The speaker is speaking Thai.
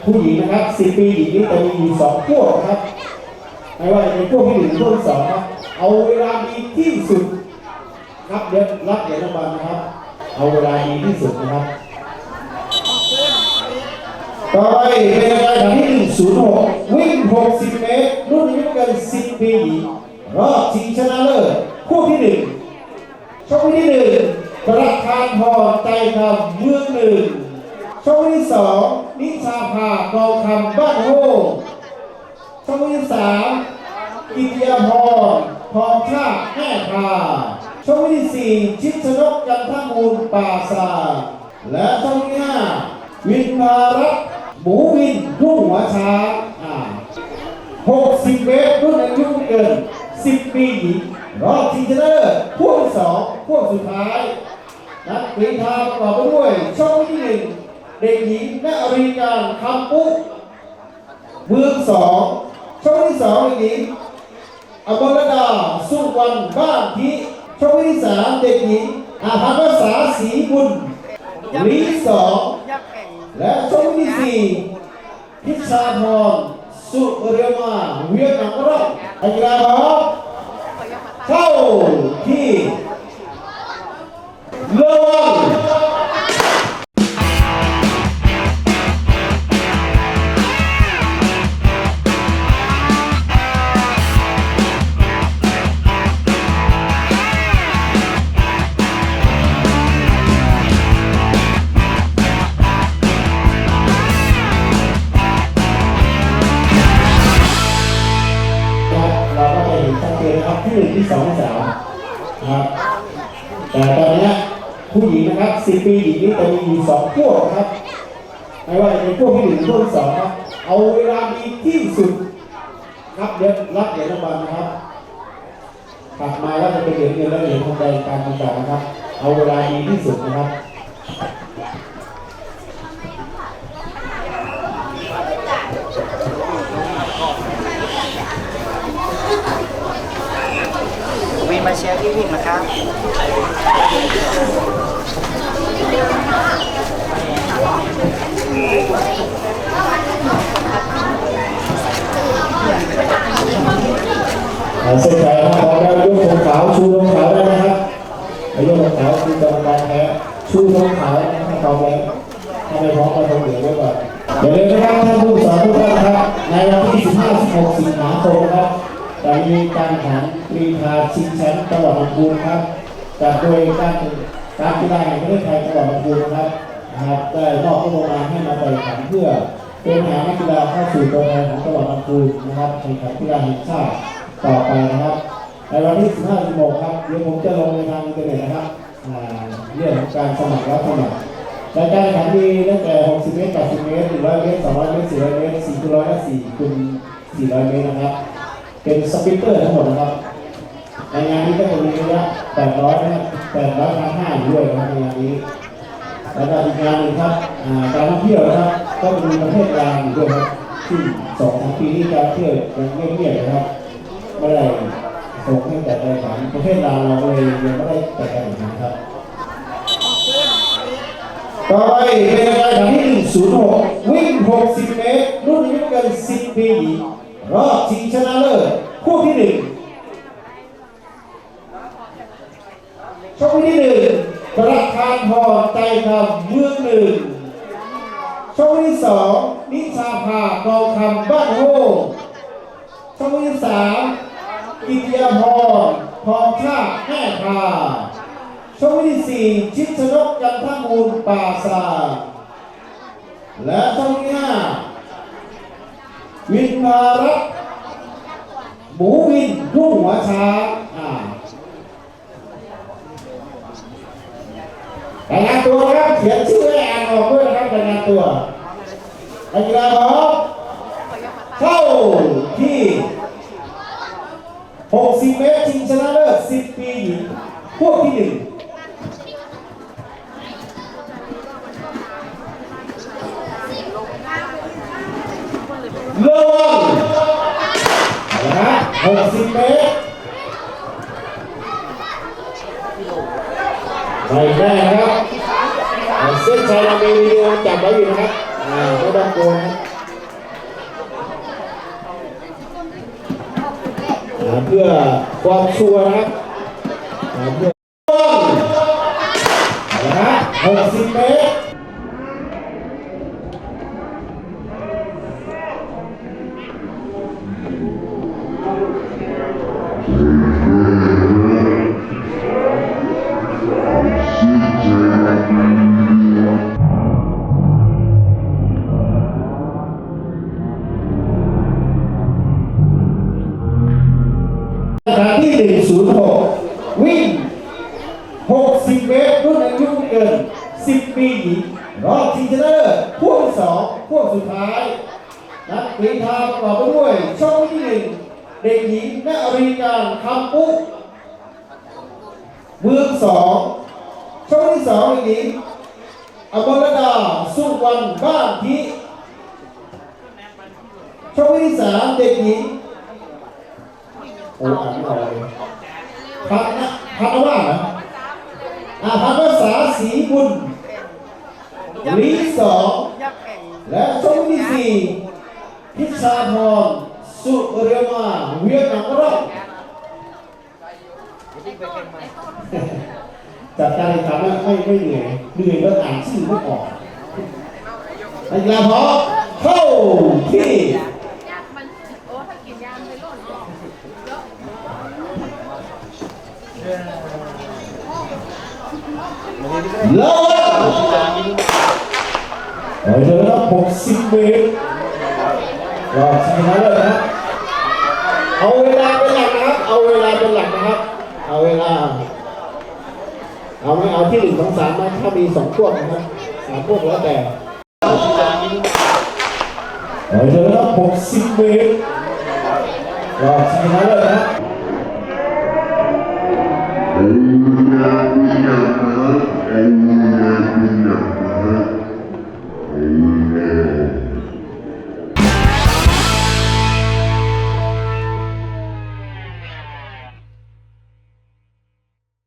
ผู้หญิงนะครับ10ปีหญิงนี่จะมีสองพวกนะครับไม่ว่าจะเป็นพวกที่หนึ่งพวกที่สองครับเอาเวลาดีที่สุดรับเดี๋ยวรับเหรียญรางวัลนะครับ เอาเวลาดีที่สุดนะครับต่อไปเป็นรายการที่ 106 วิ่ง 60 เมตร รุ่นอายุเกิน10 ปีหญิงรอบชิงชนะเลิศคู่ที่หนึ่งช่องที่หนึ่งประธานพรใจคำเมืองหนึ่ง ช่องที่สองนิชาภากองคำบ้านโฮช่องที่สามกิติยาพรทองชาแม่พาช่องที่สี่ชิดชนกกันทมูลป่าซาและช่องที่ห้าวินพารัตหมูวินทุ่งหัวช้างอ่า60เมตรรุ่นอายุไม่เกิน10ปีรอบชิงชนะเลิศพวกที่สองพวกสุดท้ายนักกรีฑาประกอบไปด้วยช่องที่หนึ่ง เด็กหญิงนรีการคำปุ๊เมืองสองช่องที่สองเด็กหญิงอมรดาสุวรรณบ้านทิช่องที่สามเด็กหญิงอาภาภาษาศรีบุญลีสองและช่องที่สี่พิชาพรสุเรียมาเวียดนามรอบไอ้กระบเข้าที่ ที่หนึ่งที่สองที่สามนะครับแต่ตอนนี้ผู้หญิงนะครับสิบปีหญิงนี่จะมีอยู่สองพวกนะครับไม่ว่าจะเป็นพวกที่หนึ่งพวกที่สองครับเอาเวลาดีที่สุดรับเดี๋ยวรับเหรียญรางวัลนะครับถัดมาก็จะเป็นเหรียญเงินและเหรียญทองแดงการประกาศนะครับ เอาเวลาดีที่สุดนะครับ มาเชียร์ที่วิ่งนะครับอ่าเส้นชัยนะครับพร้อมแล้ยกธงขาวชูธงขาวได้นะครับยกธงขาวคือกรรมการแพ้ชูธงขาวนะครับพร้อมแล้ถ้าไม่พร้อมก็ธงเหลือไว้ก่อนอย่าลืมนะครับท่านผู้สอนทุกท่านครับในวันที่15 16สิงหาคมนะครับจะ มีการแข่งขันกรีฑาชิงแชมป์จังหวัดลำพูนครับจัดโดยการการกีฬาแห่งประเทศไทยจังหวัดลำพูนนะครับนะครับได้มอบงบประมาณให้มาแข่งขันเพื่อเป็นหานักกีฬาเข้าสู่ตัวแทนของจังหวัดลำพูนนะครับแข่งขันกีฬาแห่งชาติต่อไปนะครับในวันที่ 15 16ครับเดี๋ยวผมจะลงในทางอินเทอร์เน็ตนะครับเรื่องของการสมัครรับสมัครรายการแข่งขันมีตั้งแต่ 60 เมตร 80 เมตร 100 เมตร 200 เมตร 400 เมตร 400และ4คูณ400 เมตรนะครับ เป็นสปิเตอร์ทั้งหมดนะครับในงานนี้ก็จะมีระยะ800นะครับ800ทาง5อยู่ด้วยนะครับในงานนี้แล้วก็อีกงานหนึ่งครับการท่องเที่ยวนะครับก็มีประเทศลาวด้วยครับที่สองสามปีที่การเที่ยวยังเงียบๆนะครับไม่ได้ส่งให้แต่รายการประเทศลาวเราเลยยังไม่ได้จัดการแข่งขันครับต่อไปเป็นรายการที่106วิ่ง 60 เมตร รุ่นอายุไม่เกิน10 ปี รอบชิงชนะเลิศคู่ที่หนึ่งช่องที่หนึ่งประธานพรใจคำเมืองหนึ่งช่องที่สองนิชาภากองคำบ้านโฮช่องที่สามกิติยาพรทองชาแม่พาช่องที่สี่ชิดชนกกันทมูลป่าซาและช่องที่ห้า วินพารัตน์หมูวินทุ่งหัวช้างอ่าแต่งานตัวครับเขียนชื่อให้อ่านออกด้วยนะครับแต่งานตัวนักกีฬาพร้อม ไปแม่นะครับเส้นชัยเรามีวิดีโอจับไว้อยู่นะครับไม่ต้องกลัวนะเพื่อความชัวร์นะครับเพื่อนะฮะหกสิบเมตร สถาที่ 106 วิ่ง 60 เมตร รุ่นอายุไม่เกิน 10 ปีหญิงรอบชิงชนะเลิศพวกที่สองพวกสุดท้าย นักกรีฑาประกอบไปด้วยช่องที่หนึ่งเด็กหญิงนริการคำปุ๊เมืองสองช่องที่สองเด็กหญิงอมรดาสุวรรณบ้านทิช่องที่สามเด็กหญิง อ้อ่านไม่ออกเลยพันนะพันว่าอ่าพันภาษาสีบุญลีสองและช่องที่สี่พิชาพรสุเรียมาเวียดนามรอบจัดการแข่งขันไม่ไม่เหนื่อยเหนื่อยแล้วอ่านชื่อไม่ออกนักกีฬาพร้อมเข้าที่ แล้วเฮ้ยเดินแล้ว60เมตรรอบชิงชนะเลิศนะครับเอาเวลาเป็นหลักนะครับเอาเวลาเป็นหลักนะครับ เอาเวลา เอาไม่เอาที่หนึ่งสองสามนะถ้ามีสองพวกนะครับสามพวกแล้วแต่เอาเถอะนะครับหกสิบเมตรรอบชิงชนะเลิศนะครับ